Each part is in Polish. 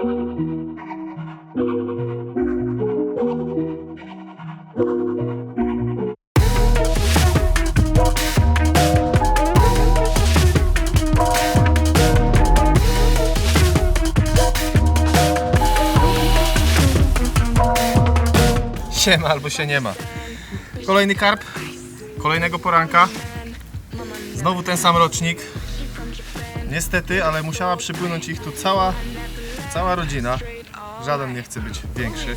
Siema albo się nie ma. Kolejny karp, kolejnego poranka. Znowu ten sam rocznik. Niestety, ale musiała przypłynąć ich tu cała, cała rodzina. Żaden nie chce być większy.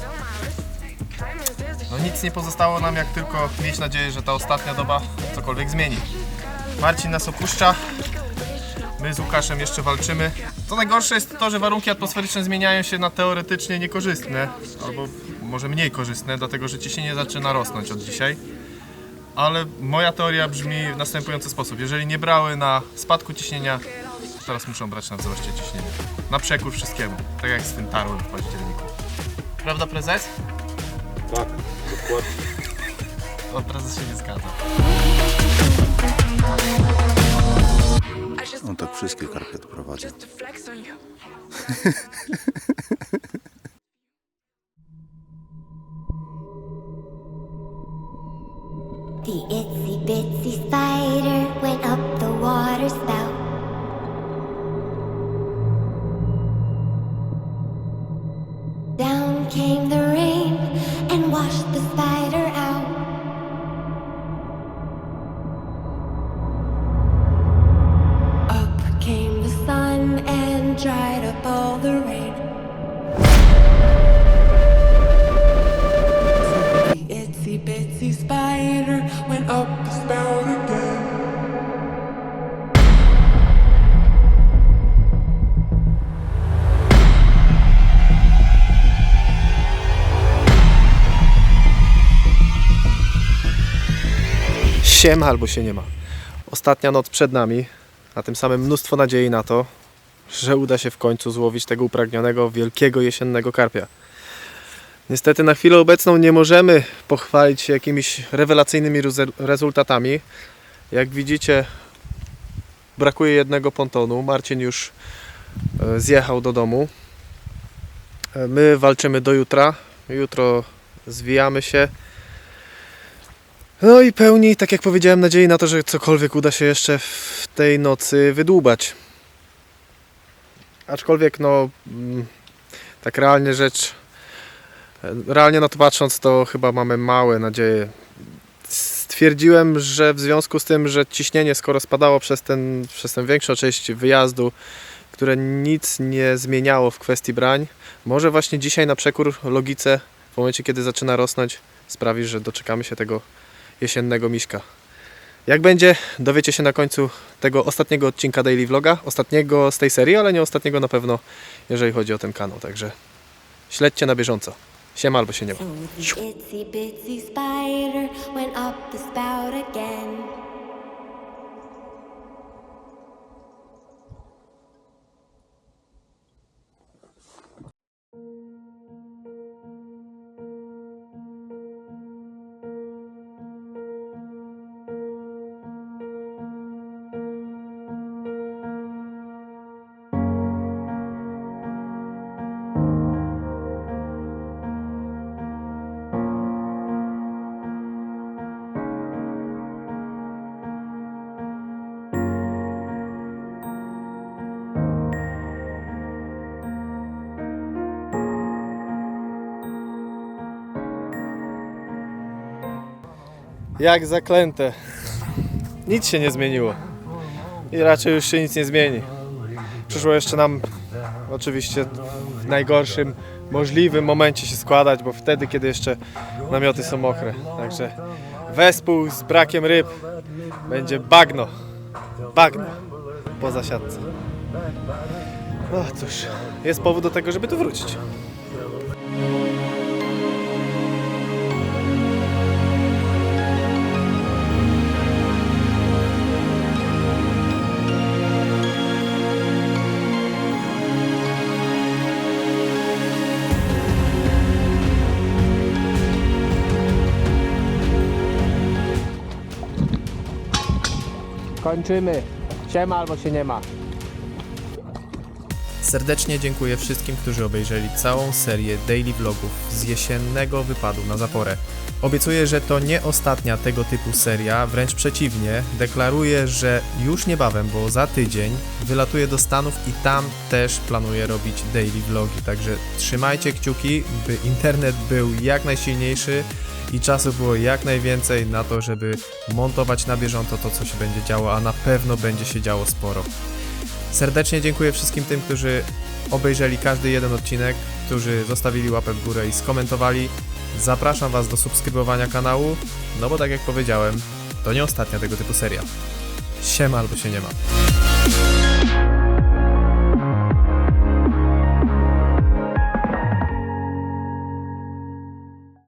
No nic nie pozostało nam jak tylko mieć nadzieję, że ta ostatnia doba cokolwiek zmieni. Marcin nas opuszcza. My z Łukaszem jeszcze walczymy. Co najgorsze jest to, że warunki atmosferyczne zmieniają się na teoretycznie niekorzystne, albo może mniej korzystne, dlatego że ciśnienie zaczyna rosnąć od dzisiaj. Ale moja teoria brzmi w następujący sposób. Jeżeli nie brały na spadku ciśnienia, teraz muszą brać na wzroście ciśnienia. Na przekór wszystkiemu. Tak jak z tym tarłem w październiku. Prawda prezes? Tak, dokładnie. O, prezes się nie zgadza. On tak wszystkie karpie prowadzi. The itsy bitsy spider went up the water spout. Came the rain and washed the spider out. Up came the sun and dried up all the rain. The itsy bitsy spider went up the spout Siema albo się nie ma. Ostatnia noc przed nami, a tym samym mnóstwo nadziei na to, że uda się w końcu złowić tego upragnionego wielkiego jesiennego karpia. Niestety na chwilę obecną nie możemy pochwalić się jakimiś rewelacyjnymi rezultatami. Jak widzicie, brakuje jednego pontonu. Marcin już e, zjechał do domu. E, My walczymy do jutra. Jutro zwijamy się. No i pełni, tak jak powiedziałem, nadziei na to, że cokolwiek uda się jeszcze w tej nocy wydłubać. Aczkolwiek, no, mm, tak realnie rzecz, realnie na to patrząc, to chyba mamy małe nadzieje. Stwierdziłem, że w związku z tym, że ciśnienie skoro spadało przez, ten, przez tę większą część wyjazdu, które nic nie zmieniało w kwestii brań, może właśnie dzisiaj na przekór logice, w momencie kiedy zaczyna rosnąć, sprawi, że doczekamy się tego jesiennego miśka. Jak będzie, dowiecie się na końcu tego ostatniego odcinka Daily Vloga, ostatniego z tej serii, ale nie ostatniego na pewno, jeżeli chodzi o ten kanał, także śledźcie na bieżąco. Siema albo się nie ma. Jak zaklęte. Nic się nie zmieniło. I raczej już się nic nie zmieni. Przyszło jeszcze nam oczywiście w najgorszym możliwym momencie się składać, bo wtedy, kiedy jeszcze namioty są mokre. Także wespół z brakiem ryb będzie bagno. Bagno po zasiadce. No cóż, jest powód do tego, żeby tu wrócić. Kończymy. Siema albo się nie ma. Serdecznie dziękuję wszystkim, którzy obejrzeli całą serię daily vlogów z jesiennego wypadu na zaporę. Obiecuję, że to nie ostatnia tego typu seria, wręcz przeciwnie, deklaruję, że już niebawem, bo za tydzień wylatuję do Stanów i tam też planuję robić daily vlogi, także trzymajcie kciuki, by internet był jak najsilniejszy i czasu było jak najwięcej na to, żeby montować na bieżąco to, co się będzie działo, a na pewno będzie się działo sporo. Serdecznie dziękuję wszystkim tym, którzy obejrzeli każdy jeden odcinek, którzy zostawili łapę w górę i skomentowali. Zapraszam Was do subskrybowania kanału, no bo tak jak powiedziałem, to nie ostatnia tego typu seria. Siema albo się nie ma.